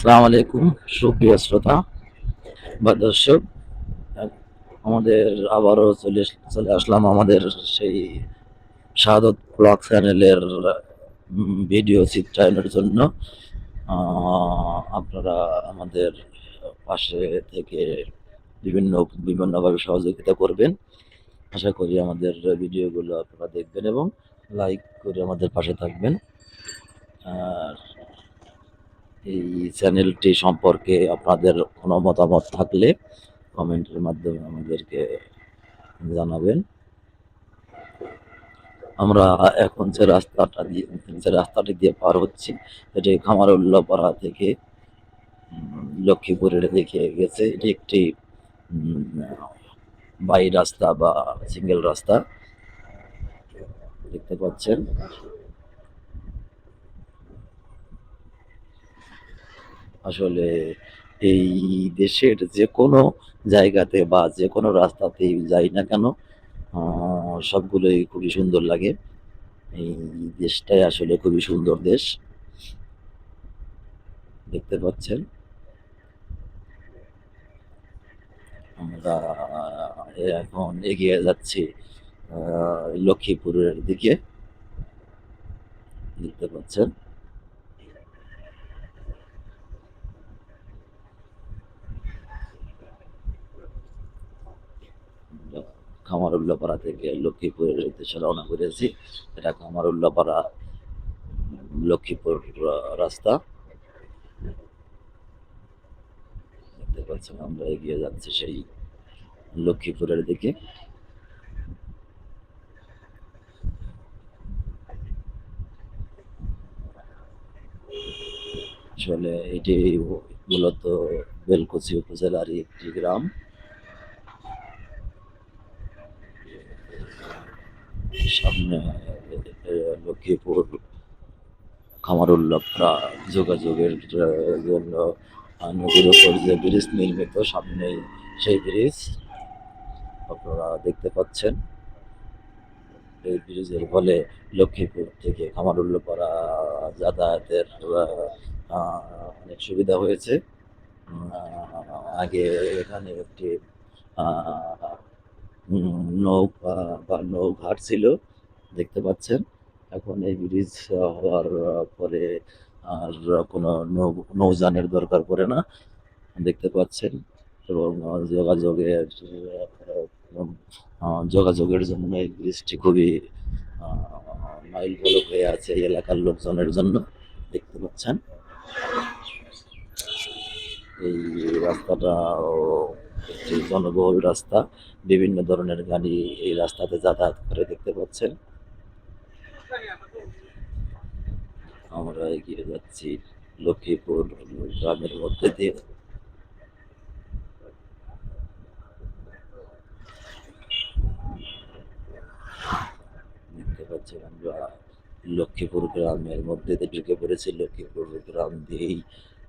আসসালামু আলাইকুম, সুপ্রিয় শ্রোতা বা দর্শক। আমাদের আবারও চলে চলে আসলাম আমাদের সেই শাহাদত ব্লগ চ্যানেলের ভিডিও চিত্রায়নের জন্য। আপনারা আমাদের পাশে থেকে বিভিন্ন, বিভিন্নভাবে সহযোগিতা করবেন। আশা করি আমাদের ভিডিওগুলো আপনারা দেখবেন এবং লাইক করে আমাদের পাশে থাকবেন। আর এই চ্যানেলটি সম্পর্কে আপনাদের কোনো মতামত থাকলে কমেন্টের মাধ্যমে আমাদেরকে জানাবেন। আমরা এখন যে রাস্তাটা দিয়ে, যে রাস্তাটি দিয়ে পার হচ্ছি, এটি খামারুল্লাপাড়া থেকে লক্ষ্মীপুরের দিকে গেছে। এটি একটি বাই রাস্তা বা সিঙ্গেল রাস্তা। দেখতে পাচ্ছেন। আসলে এই দেশের যে কোনো জায়গাতে বা যে কোনো রাস্তাতেই যাই না কেন সবগুলোই খুবই সুন্দর লাগে। এই দেশটাই আসলে খুবই সুন্দর দেশ। দেখতে পাচ্ছেন? আমরা এখন এগিয়ে যাচ্ছি লক্ষ্মীপুরের দিকে। দেখতে পাচ্ছেন? খামারুল্লাপাড়া থেকে লক্ষ্মীপুরের উদ্দেশ্যে রওনা করেছি। এটা খামারুল্লাপাড়া লক্ষ্মীপুর রাস্তা। দেখতে পাচ্ছেন, আমরা এগিয়ে যাচ্ছি সেই লক্ষ্মীপুরের দিকে। আসলে এটি মূলত বেলকুচি উপজেলার একটি গ্রাম। সামনে লক্ষ্মীপুর, খামারুল্লাপড়া যোগাযোগের জন্য নদীর উপর যে ব্রিজ নির্মিত সামনে সেই ব্রিজ। আপনারা দেখতে পাচ্ছেন, এই ব্রিজের ফলে লক্ষ্মীপুর থেকে খামারুল্লাপাড়া যাতায়াতের অনেক সুবিধা হয়েছে। আগে এখানে একটি নৌকা বা নৌঘাট ছিল, দেখতে পাচ্ছেন। এখন এই ব্রিজ হওয়ার পরে আর কোনো নৌ, নৌযানের দরকার পড়ে না, দেখতে পাচ্ছেন। এবং যোগাযোগের যোগাযোগের জন্য এই ব্রিজটি খুবই মাইল ফলক হয়ে আছে এই এলাকার লোকজনের জন্য, দেখতে পাচ্ছেন। এই রাস্তাটা জনবহুল রাস্তা, বিভিন্ন ধরনের গাড়ি এই রাস্তাতে যাতায়াত করে দেখতে পাচ্ছেন। আমরা এগিয়ে যাচ্ছি লক্ষ্মীপুর গ্রামের মধ্যে দিয়ে। দেখতে পাচ্ছেন আমরা লক্ষ্মীপুর গ্রামের মধ্যে দিয়ে ঢুকে পড়েছি। লক্ষ্মীপুর গ্রাম দিয়েই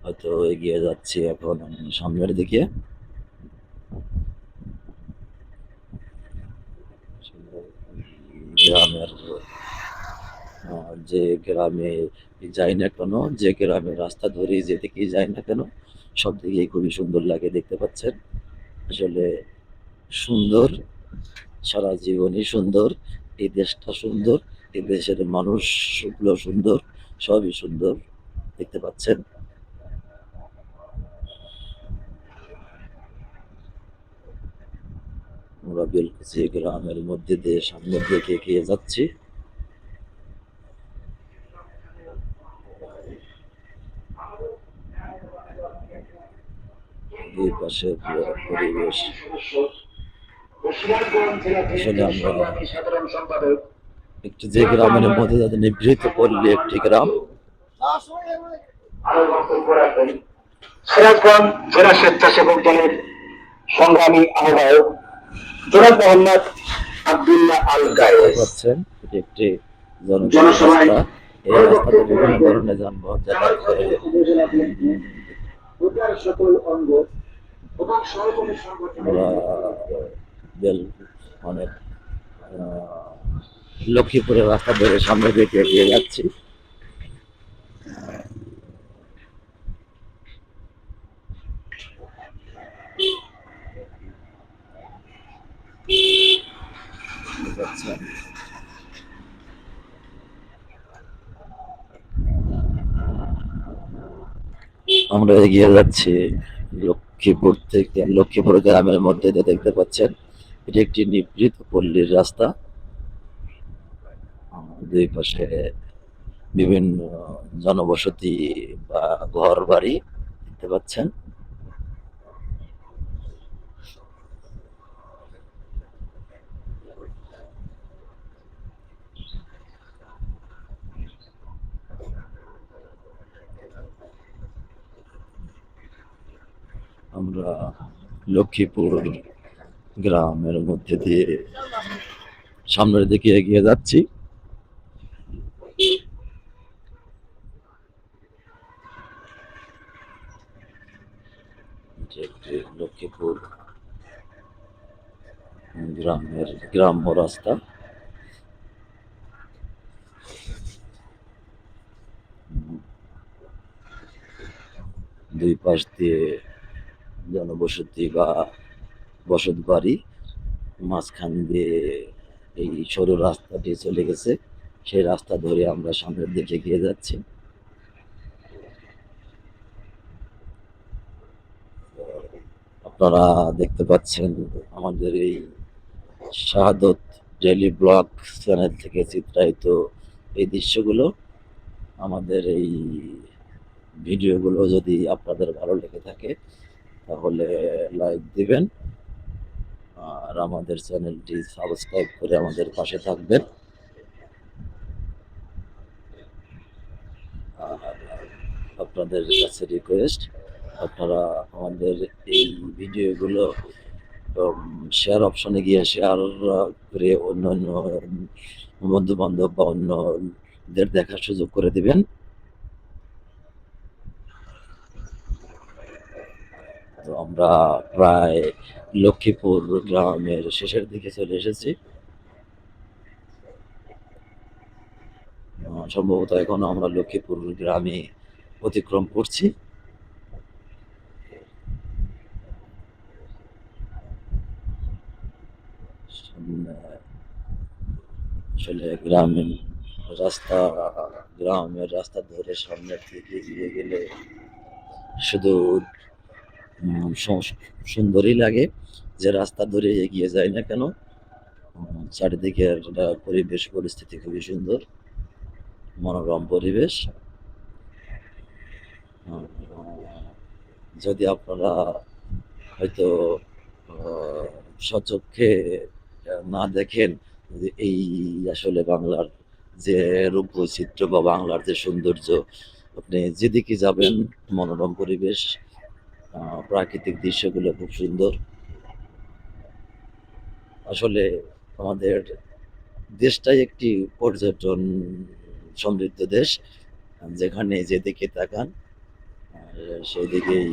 হয়তো এগিয়ে যাচ্ছি এখন সামনের দিকে। গ্রামের যে গ্রামে যাই না কেন, যে গ্রামে রাস্তা ধরে যেদিকেই যাই না কেন, সব দিকেই খুবই সুন্দর লাগে দেখতে পাচ্ছেন। আসলে সুন্দর, সারা জীবনই সুন্দর, এই দেশটা সুন্দর, এই দেশের মানুষগুলো সুন্দর, সবই সুন্দর, দেখতে পাচ্ছেন। আমরা বেলকুচি গ্রামের মধ্যে দিয়ে সামনের দিকে এগিয়ে যাচ্ছি? একটি যে গ্রামের মধ্যে করলে একটি গ্রাম। সংগ্রামী আহ্বায়ক জনাব মোহাম্মদ আব্দুল্লাহ আল গায়েস পাচ্ছেন এটি একটি জনগণ জনসভায় রাস্তা। এই রাস্তাতে বিভিন্ন ধরনের যানবাহন যাতায়াত করে। সকল অঙ্গ এবং সহযোগী সংগঠনের আমরা বেল অনেক লক্ষ্মীপুরের রাস্তা ধরে সামনে দিকে এগিয়ে যাচ্ছি। আমরা এগিয়ে যাচ্ছি লক্ষ্মীপুর থেকে। লক্ষ্মীপুর গ্রামের মধ্যে দিয়ে দেখতে পাচ্ছেন, এটি একটি নিবৃত পল্লীর রাস্তা। দুই পাশে বিভিন্ন জনবসতি বা ঘর বাড়ি দেখতে পাচ্ছেন। আমরা লক্ষ্মীপুর গ্রামের মধ্যে দিয়ে সামনের দিকে এগিয়ে যাচ্ছি। লক্ষ্মীপুর গ্রামের গ্রাম্য রাস্তা। দুই পাশ দিয়ে জনবসতি বা বসত বাড়ি মাঝখান দিয়ে এই সরু রাস্তাটি চলে গেছে। সেই রাস্তা ধরে আমরা সামনের দিকে এগিয়ে যাচ্ছি। আপনারা দেখতে পাচ্ছেন আমাদের এই শাহাদত ডেলি ব্লগ চ্যানেল থেকে চিত্রায়িত এই দৃশ্যগুলো। আমাদের এই ভিডিওগুলো যদি আপনাদের ভালো লেগে থাকে তাহলে লাইক দিবেন। আর আমাদের চ্যানেলটি সাবস্ক্রাইব করে আমাদের পাশে থাকবেন। আর আপনাদের কাছে রিকোয়েস্ট আপনারা আমাদের এই ভিডিওগুলো শেয়ার অপশনে গিয়ে শেয়ার করে অন্য বন্ধু বান্ধব বা অন্যদের দেখার সুযোগ করে দিবেন। তো আমরা প্রায় লক্ষ্মীপুর গ্রামের শেষের দিকে চলে এসেছি। সম্ভবত এখন আমরা লক্ষ্মীপুর গ্রামে অতিক্রম করছি। আসলে গ্রামীণ রাস্তা, গ্রামের রাস্তা ধরে সামনের দিকে গেলে শুধু সুন্দরই লাগে যে রাস্তা ধরে এগিয়ে যায় না কেন। উম, চারিদিকের একটা পরিবেশ পরিস্থিতি খুবই সুন্দর মনোরম পরিবেশ। যদি আপনারা হয়তো সচক্ষে না দেখেন এই আসলে বাংলার যে রূপ বৈচিত্র্য বা বাংলার যে সৌন্দর্য আপনি যেদিকে যাবেন মনোরম পরিবেশ প্রাকৃতিক দৃশ্যগুলো খুব সুন্দর। আসলে আমাদের দেশটাই একটি পর্যটন সমৃদ্ধ দেশ, যেখানে যেদিকে তাকান সেদিকেই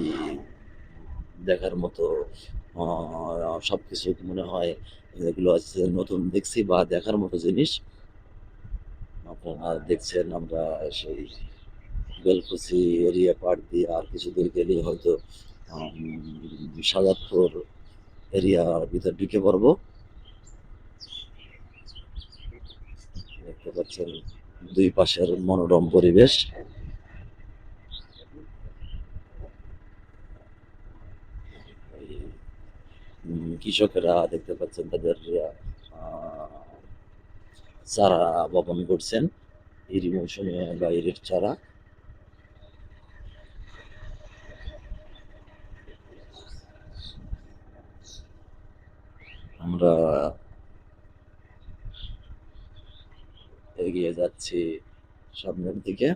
দেখার মতো সব কিছু মনে হয় এগুলো আছে নতুন দেখছি বা দেখার মতো জিনিস। আপনারা দেখছেন, আমরা সেই বেলকুচি এরিয়া পার দিয়ে আর কিছু দূর গেলে হয়তো সাজাদপুর এরিয়ার ভিতর ঢুকে পড়ব দেখতে পাচ্ছেন দুই পাশের মনোরম পরিবেশ কৃষকেরা দেখতে পাচ্ছেন তাদের চারা বপন করছেন এরই মৌসুমে বা এর চারা আমরা এগিয়ে যাচ্ছি সামনের দিকে।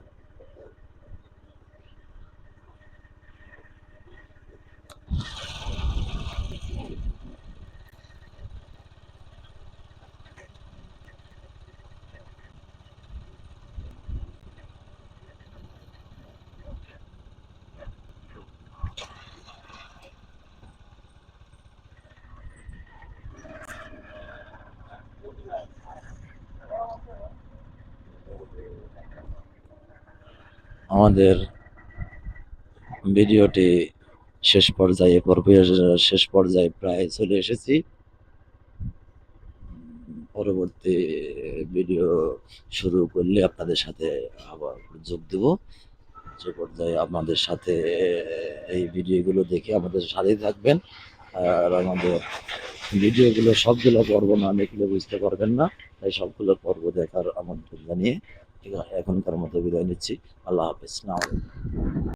আমাদের ভিডিওটি শেষ পর্যায়ে শেষ পর্যায়ে প্রায় চলে এসেছি। পরবর্তী ভিডিও শুরু করলে আপনাদের সাথে আবার যোগ দেব। যে পর্যায়ে আমাদের সাথে এই ভিডিওগুলো দেখে আমাদের সাথেই থাকবেন। আর আমাদের ভিডিওগুলো সবগুলো পর্ব না দেখলে বুঝতে পারবেন না। তাই সবগুলো পর্ব দেখার আমন্ত্রণ জানিয়ে এখনকার মতো বিদায় নিচ্ছি। আল্লাহ হাফিজ।